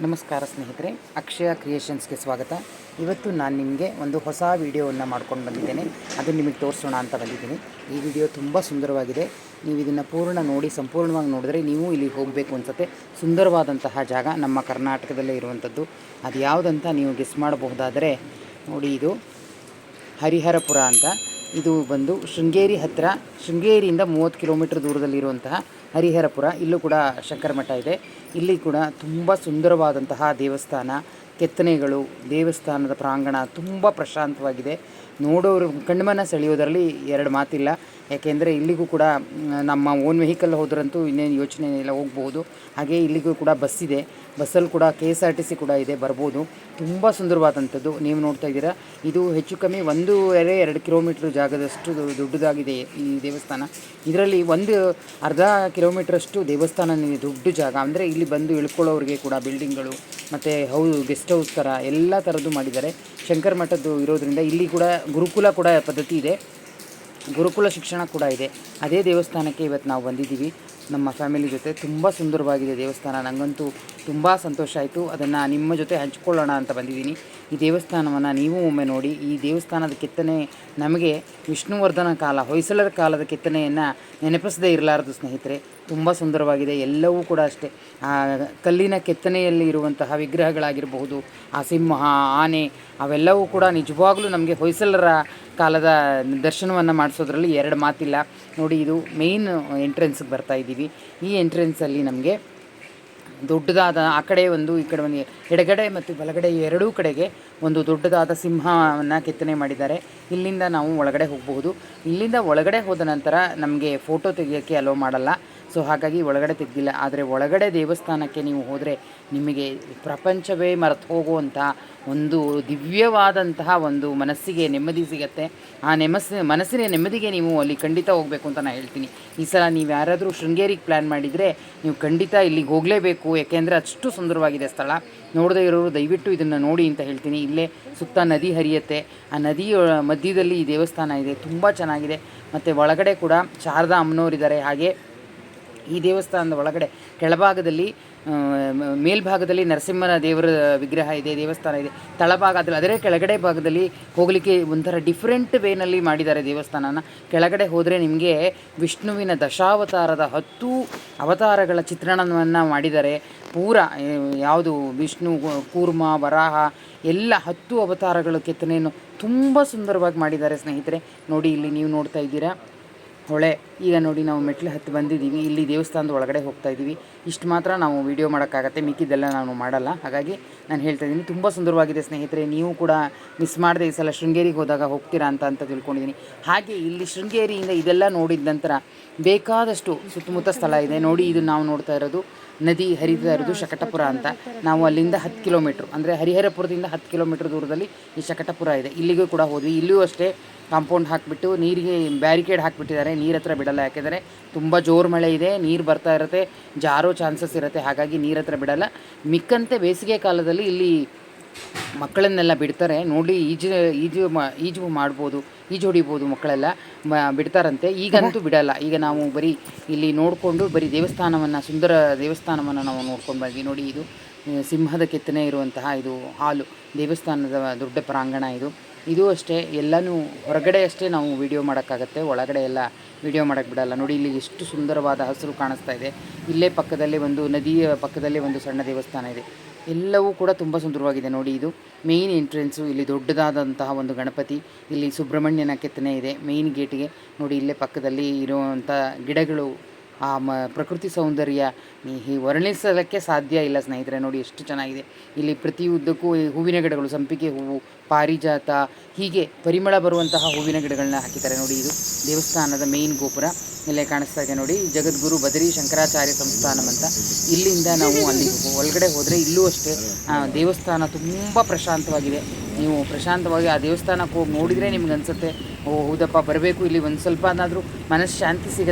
ನಮಸ್ಕಾರ ಸ್ನೇಹಿತರೆ, ಅಕ್ಷಯ ಕ್ರಿಯೇಷನ್ಸ್ಗೆ ಸ್ವಾಗತ. ಇವತ್ತು ನಾನು ನಿಮಗೆ ಒಂದು ಹೊಸ ವಿಡಿಯೋವನ್ನು ಮಾಡ್ಕೊಂಡು ಬಂದಿದ್ದೇನೆ. ಅದು ನಿಮಗೆ ತೋರಿಸೋಣ ಅಂತ ಬಂದಿದ್ದೀನಿ. ಈ ವಿಡಿಯೋ ತುಂಬ ಸುಂದರವಾಗಿದೆ. ನೀವು ಇದನ್ನು ಪೂರ್ಣ ನೋಡಿ, ಸಂಪೂರ್ಣವಾಗಿ ನೋಡಿದ್ರೆ ನೀವು ಇಲ್ಲಿ ಹೋಗಬೇಕು ಅನ್ಸತ್ತೆ. ಸುಂದರವಾದಂತಹ ಜಾಗ ನಮ್ಮ ಕರ್ನಾಟಕದಲ್ಲೇ ಇರುವಂಥದ್ದು. ಅದು ಯಾವುದಂತ ನೀವು ಗೆಸ್ ಮಾಡಬಹುದಾದರೆ, ನೋಡಿ ಇದು ಹರಿಹರಪುರ ಅಂತ. ಇದು ಬಂದು ಶೃಂಗೇರಿ ಹತ್ತಿರ ಶೃಂಗೇರಿಯಿಂದ ಮೂವತ್ತು ಕಿಲೋಮೀಟರ್ ದೂರದಲ್ಲಿರುವಂತಹ ಹರಿಹರಪುರ. ಇಲ್ಲೂ ಕೂಡ ಶಂಕರ ಮಠ ಇದೆ. ಇಲ್ಲಿ ಕೂಡ ತುಂಬ ಸುಂದರವಾದಂತಹ ದೇವಸ್ಥಾನ. ಕೆತ್ತನೆಗಳು, ದೇವಸ್ಥಾನದ ಪ್ರಾಂಗಣ ತುಂಬ ಪ್ರಶಾಂತವಾಗಿದೆ. ನೋಡೋರು ಕಣ್ಮನ ಸೆಳೆಯೋದರಲ್ಲಿ ಎರಡು ಮಾತಿಲ್ಲ. ಯಾಕೆಂದರೆ ಇಲ್ಲಿಗೂ ಕೂಡ ನಮ್ಮ ಓನ್ ವೆಹಿಕಲ್ ಹೋದ್ರಂತೂ ಇನ್ನೇನು ಯೋಚನೆ ಇಲ್ಲ, ಹೋಗ್ಬೋದು. ಹಾಗೆ ಇಲ್ಲಿಗೂ ಕೂಡ ಬಸ್ ಇದೆ. ಬಸ್ಸಲ್ಲಿ ಕೂಡ K S R T C ಕೂಡ ಇದೆ, ಬರ್ಬೋದು. ತುಂಬ ಸುಂದರವಾದಂಥದ್ದು. ನೀವು ನೋಡ್ತಾ ಇದ್ದೀರಾ, ಇದು ಹೆಚ್ಚು ಕಮ್ಮಿ ಒಂದೂವರೆ, ಎರಡು ಕಿಲೋಮೀಟ್ರ್ ಜಾಗದಷ್ಟು ದೊಡ್ಡದಾಗಿದೆ ಈ ದೇವಸ್ಥಾನ. ಇದರಲ್ಲಿ ಒಂದು ಅರ್ಧ ಕಿಲೋಮೀಟ್ರಷ್ಟು ದೇವಸ್ಥಾನ ದೊಡ್ಡ ಜಾಗ. ಅಂದರೆ ಇಲ್ಲಿ ಬಂದು ಇಳ್ಕೊಳ್ಳೋರಿಗೆ ಕೂಡ ಬಿಲ್ಡಿಂಗ್ಗಳು ಮತ್ತು ಹೌ ಗೆಸ್ಟ್ ಥರ ಎಲ್ಲ ಥರದ್ದು ಮಾಡಿದ್ದಾರೆ. ಶಂಕರ ಮಠದ್ದು ಇರೋದ್ರಿಂದ ಇಲ್ಲಿ ಕೂಡ ಗುರುಕುಲ ಕೂಡ ಪದ್ಧತಿ ಇದೆ. ಗುರುಕುಲ ಶಿಕ್ಷಣ ಕೂಡ ಇದೆ. ಅದೇ ದೇವಸ್ಥಾನಕ್ಕೆ ಇವತ್ತು ನಾವು ಬಂದಿದ್ದೀವಿ. ನಮ್ಮ ಫ್ಯಾಮಿಲಿ ಜೊತೆ ತುಂಬ ಸುಂದರವಾಗಿದೆ ದೇವಸ್ಥಾನ. ನನಗಂತೂ ತುಂಬ ಸಂತೋಷ ಆಯಿತು. ಅದನ್ನು ನಿಮ್ಮ ಜೊತೆ ಹಂಚ್ಕೊಳ್ಳೋಣ ಅಂತ ಬಂದಿದ್ದೀನಿ. ಈ ದೇವಸ್ಥಾನವನ್ನು ನೀವು ಒಮ್ಮೆ ನೋಡಿ, ಈ ದೇವಸ್ಥಾನದ ಕೆತ್ತನೆ ನಮಗೆ ವಿಷ್ಣುವರ್ಧನ ಕಾಲ, ಹೊಯ್ಸಳರ ಕಾಲದ ಕೆತ್ತನೆಯನ್ನು ನೆನಪಿಸದೇ ಇರಲಾರದು ಸ್ನೇಹಿತರೆ. ತುಂಬ ಸುಂದರವಾಗಿದೆ. ಎಲ್ಲವೂ ಕೂಡ ಅಷ್ಟೇ. ಆ ಕಲ್ಲಿನ ಕೆತ್ತನೆಯಲ್ಲಿ ಇರುವಂತಹ ವಿಗ್ರಹಗಳಾಗಿರಬಹುದು, ಆ ಸಿಂಹ, ಆನೆ, ಅವೆಲ್ಲವೂ ಕೂಡ ನಿಜವಾಗ್ಲೂ ನಮಗೆ ಹೊಯ್ಸಳರ ಕಾಲದ ದರ್ಶನವನ್ನು ಮಾಡಿಸೋದ್ರಲ್ಲಿ ಎರಡು ಮಾತಿಲ್ಲ. ನೋಡಿ, ಇದು ಮೇಯ್ನ್ ಎಂಟ್ರೆನ್ಸ್ಗೆ ಬರ್ತಾ ಇದ್ದೀವಿ. ಈ ಎಂಟ್ರೆನ್ಸಲ್ಲಿ ನಮಗೆ ದೊಡ್ಡದಾದ ಆ ಕಡೆ ಒಂದು, ಈ ಕಡೆ ಒಂದು ಎಡಗಡೆ ಮತ್ತು ಬಲಗಡೆ ಎರಡೂ ಕಡೆಗೆ ಒಂದು ದೊಡ್ಡದಾದ ಸಿಂಹವನ್ನು ಕೆತ್ತನೆ ಮಾಡಿದ್ದಾರೆ. ಇಲ್ಲಿಂದ ನಾವು ಒಳಗಡೆ ಹೋಗಬಹುದು. ಇಲ್ಲಿಂದ ಒಳಗಡೆ ಹೋದ ನಂತರ ನಮಗೆ ಫೋಟೋ ತೆಗೆಯೋಕ್ಕೆ ಅಲೋ ಮಾಡಲ್ಲ. ಸೊ ಹಾಗಾಗಿ ಒಳಗಡೆ ತೆಗೆದಿಲ್ಲ. ಆದರೆ ಒಳಗಡೆ ದೇವಸ್ಥಾನಕ್ಕೆ ನೀವು ಹೋದರೆ ನಿಮಗೆ ಪ್ರಪಂಚವೇ ಮರೆತು ಹೋಗುವಂತಹ ಒಂದು ದಿವ್ಯವಾದಂತಹ ಒಂದು ಮನಸ್ಸಿಗೆ ನೆಮ್ಮದಿ ಸಿಗತ್ತೆ. ಆ ನೆಮಸ್, ಮನಸ್ಸಿನ ನೆಮ್ಮದಿಗೆ ನೀವು ಅಲ್ಲಿ ಖಂಡಿತ ಹೋಗಬೇಕು ಅಂತ ನಾನು ಹೇಳ್ತೀನಿ. ಈ ಸಲ ನೀವು ಯಾರಾದರೂ ಶೃಂಗೇರಿಗೆ ಪ್ಲ್ಯಾನ್ ಮಾಡಿದರೆ ನೀವು ಖಂಡಿತ ಇಲ್ಲಿಗೆ ಹೋಗಲೇಬೇಕು. ಯಾಕೆಂದರೆ ಅಷ್ಟು ಸುಂದರವಾಗಿದೆ ಸ್ಥಳ. ನೋಡದೇ ಇರೋರು ದಯವಿಟ್ಟು ಇದನ್ನು ನೋಡಿ ಅಂತ ಹೇಳ್ತೀನಿ. ಇಲ್ಲೇ ಸುತ್ತ ನದಿ ಹರಿಯುತ್ತೆ. ಆ ನದಿಯ ಮಧ್ಯದಲ್ಲಿ ಈ ದೇವಸ್ಥಾನ ಇದೆ. ತುಂಬ ಚೆನ್ನಾಗಿದೆ. ಮತ್ತು ಒಳಗಡೆ ಕೂಡ ಶಾರದಾ ಅಮ್ಮನವರಿದ್ದಾರೆ. ಹಾಗೆ ಈ ದೇವಸ್ಥಾನದ ಒಳಗಡೆ ಕೆಳಭಾಗದಲ್ಲಿ ಮೇಲ್ಭಾಗದಲ್ಲಿ ನರಸಿಂಹನ ದೇವರ ವಿಗ್ರಹ ಇದೆ, ದೇವಸ್ಥಾನ ಇದೆ. ತಳಭಾಗ ಅದ್ರ ಅದರ ಕೆಳಗಡೆ ಭಾಗದಲ್ಲಿ ಹೋಗಲಿಕ್ಕೆ ಒಂಥರ ಡಿಫ್ರೆಂಟ್ ವೇನಲ್ಲಿ ಮಾಡಿದ್ದಾರೆ ದೇವಸ್ಥಾನನ. ಕೆಳಗಡೆ ಹೋದರೆ ನಿಮಗೆ ವಿಷ್ಣುವಿನ ದಶಾವತಾರದ ಹತ್ತು ಅವತಾರಗಳ ಚಿತ್ರಣವನ್ನು ಮಾಡಿದ್ದಾರೆ. ಪೂರ ಯಾವುದು ವಿಷ್ಣು, ಕೂರ್ಮ, ವರಾಹ, ಎಲ್ಲ ಹತ್ತು ಅವತಾರಗಳ ಕೆತ್ತನೆಯನ್ನು ತುಂಬ ಸುಂದರವಾಗಿ ಮಾಡಿದ್ದಾರೆ ಸ್ನೇಹಿತರೆ. ನೋಡಿ, ಇಲ್ಲಿ ನೀವು ನೋಡ್ತಾ ಇದ್ದೀರಾ. ಹೊಳೆ ಈಗ ನೋಡಿ ನಾವು ಮೆಟ್ಲು ಹತ್ತಿ ಬಂದಿದ್ದೀವಿ. ಇಲ್ಲಿ ದೇವಸ್ಥಾನದ ಒಳಗಡೆ ಹೋಗ್ತಾ ಇದ್ದೀವಿ. ಇಷ್ಟು ಮಾತ್ರ ನಾವು ವಿಡಿಯೋ ಮಾಡೋಕ್ಕಾಗತ್ತೆ. ಮಿಕ್ಕಿದ್ದೆಲ್ಲ ನಾನು ಮಾಡಲ್ಲ. ಹಾಗಾಗಿ ನಾನು ಹೇಳ್ತಾ ಇದ್ದೀನಿ. ತುಂಬ ಸುಂದರವಾಗಿದೆ ಸ್ನೇಹಿತರೆ. ನೀವು ಕೂಡ ಮಿಸ್ ಮಾಡದೆ ಈ ಸಲ ಶೃಂಗೇರಿಗೆ ಹೋದಾಗ ಹೋಗ್ತೀರಾ ಅಂತ ಅಂತ ತಿಳ್ಕೊಂಡಿದ್ದೀನಿ. ಹಾಗೆ ಇಲ್ಲಿ ಶೃಂಗೇರಿಯಿಂದ ಇದೆಲ್ಲ ನೋಡಿದ ನಂತರ ಬೇಕಾದಷ್ಟು ಸುತ್ತಮುತ್ತ ಸ್ಥಳ ಇದೆ. ನೋಡಿ ಇದು ನಾವು ನೋಡ್ತಾ ಇರೋದು ನದಿ ಹರಿತಾ ಇರೋದು ಶಕಟಪುರ ಅಂತ. ನಾವು ಅಲ್ಲಿಂದ ಹತ್ತು ಕಿಲೋಮೀಟ್ರ್. ಅಂದರೆ ಹರಿಹರಪುರದಿಂದ ಹತ್ತು ಕಿಲೋಮೀಟ್ರ್ ದೂರದಲ್ಲಿ ಈ ಶಕಟಪುರ ಇದೆ. ಇಲ್ಲಿಗೂ ಕೂಡ ಹೋದ್ವಿ. ಇಲ್ಲಿಯೂ ಅಷ್ಟೇ ಕಾಂಪೌಂಡ್ ಹಾಕಿಬಿಟ್ಟು ನೀರಿಗೆ ಬ್ಯಾರಿಕೇಡ್ ಹಾಕಿಬಿಟ್ಟಿದ್ದಾರೆ. ನೀರು ಹತ್ರ ಬಿಡಲ್ಲ. ಯಾಕೆಂದರೆ ತುಂಬ ಜೋರು ಮಳೆ ಇದೆ, ನೀರು ಬರ್ತಾ ಇರುತ್ತೆ, ಜಾರೋ ಚಾನ್ಸಸ್ ಇರುತ್ತೆ. ಹಾಗಾಗಿ ನೀರು ಹತ್ರ ಬಿಡಲ್ಲ. ಮಿಕ್ಕಂತೆ ಬೇಸಿಗೆ ಕಾಲದಲ್ಲಿ ಇಲ್ಲಿ ಮಕ್ಕಳನ್ನೆಲ್ಲ ಬಿಡ್ತಾರೆ. ನೋಡಿ, ಈಜು ಈಜು ಮಾ, ಈಜು ಮಾಡ್ಬೋದು, ಈಜು ಹೊಡಿಬೋದು ಮಕ್ಕಳೆಲ್ಲ, ಮ, ಬಿಡ್ತಾರಂತೆ. ಈಗಂತೂ ಬಿಡಲ್ಲ. ಈಗ ನಾವು ಬರೀ ಇಲ್ಲಿ ನೋಡಿಕೊಂಡು ಬರೀ ದೇವಸ್ಥಾನವನ್ನು, ಸುಂದರ ದೇವಸ್ಥಾನವನ್ನು ನಾವು ನೋಡ್ಕೊಂಡು ಬಂದ್ವಿ. ನೋಡಿ, ಇದು ಸಿಂಹದ ಕೆತ್ತನೆ ಇರುವಂತಹ ಇದು ಹಾಲು, ದೇವಸ್ಥಾನದ ದೊಡ್ಡ ಪ್ರಾಂಗಣ ಇದು. ಇದು ಅಷ್ಟೇ, ಎಲ್ಲನೂ ಹೊರಗಡೆ ಅಷ್ಟೇ ನಾವು ವಿಡಿಯೋ ಮಾಡೋಕ್ಕಾಗತ್ತೆ. ಒಳಗಡೆ ಎಲ್ಲ ವಿಡಿಯೋ ಮಾಡೋಕ್ಕೆ ಬಿಡಲ್ಲ. ನೋಡಿ, ಇಲ್ಲಿ ಎಷ್ಟು ಸುಂದರವಾದ ಹಸಿರು ಕಾಣಿಸ್ತಾ ಇದೆ. ಇಲ್ಲೇ ಪಕ್ಕದಲ್ಲಿ ಒಂದು ನದಿಯ ಪಕ್ಕದಲ್ಲಿ ಒಂದು ಸಣ್ಣ ದೇವಸ್ಥಾನ ಇದೆ. ಎಲ್ಲವೂ ಕೂಡ ತುಂಬ ಸುಂದರವಾಗಿದೆ ನೋಡಿ ಇದು. ಮೇಯ್ನ್ ಎಂಟ್ರೆನ್ಸು ಇಲ್ಲಿ ದೊಡ್ಡದಾದಂತಹ ಒಂದು ಗಣಪತಿ, ಇಲ್ಲಿ ಸುಬ್ರಹ್ಮಣ್ಯನ ಕೆತ್ತನೆ ಇದೆ ಮೇಯ್ನ್ ಗೇಟಿಗೆ ನೋಡಿ, ಇಲ್ಲೇ ಪಕ್ಕದಲ್ಲಿ ಇರುವಂಥ ಗಿಡಗಳು ಆ ಮ, ಪ್ರಕೃತಿ ಸೌಂದರ್ಯ ಈ ವರ್ಣಿಸಲಿಕ್ಕೆ ಸಾಧ್ಯ ಇಲ್ಲ ಸ್ನೇಹಿತರೆ. ನೋಡಿ ಎಷ್ಟು ಚೆನ್ನಾಗಿದೆ. ಇಲ್ಲಿ ಪ್ರತಿ ಉದ್ದಕ್ಕೂ ಈ ಹೂವಿನ ಗಿಡಗಳು, ಸಂಪಿಗೆ ಹೂವು, ಪಾರಿಜಾತ, ಹೀಗೆ ಪರಿಮಳ ಬರುವಂತಹ ಹೂವಿನ ಗಿಡಗಳನ್ನ ಹಾಕಿದ್ದಾರೆ. ನೋಡಿ ಇದು ದೇವಸ್ಥಾನದ ಮೇನ್ ಗೋಪುರ. ಇಲ್ಲೇ ಕಾಣಿಸ್ತಾ ಇದೆ ನೋಡಿ. ಜಗದ್ಗುರು ಬದರಿ ಶಂಕರಾಚಾರ್ಯ ಸಂಸ್ಥಾನಂ ಅಂತ. ಇಲ್ಲಿಂದ ನಾವು ಅಲ್ಲಿ ಒಳಗಡೆ ಹೋದರೆ ಇಲ್ಲೂ ಅಷ್ಟೇ ದೇವಸ್ಥಾನ ತುಂಬ ಪ್ರಶಾಂತವಾಗಿದೆ. ನೀವು ಪ್ರಶಾಂತವಾಗಿ ಆ ದೇವಸ್ಥಾನಕ್ಕೆ ಹೋಗಿ ನೋಡಿದರೆ ನಿಮ್ಗೆ ಅನಿಸುತ್ತೆ, ಓ, ಹೌದಪ್ಪ, ಬರಬೇಕು. ಇಲ್ಲಿ ಒಂದು ಸ್ವಲ್ಪ ಅನ್ನಾದರೂ ಮನಸ್ಸು ಶಾಂತಿ ಸಿಗುತ್ತೆ.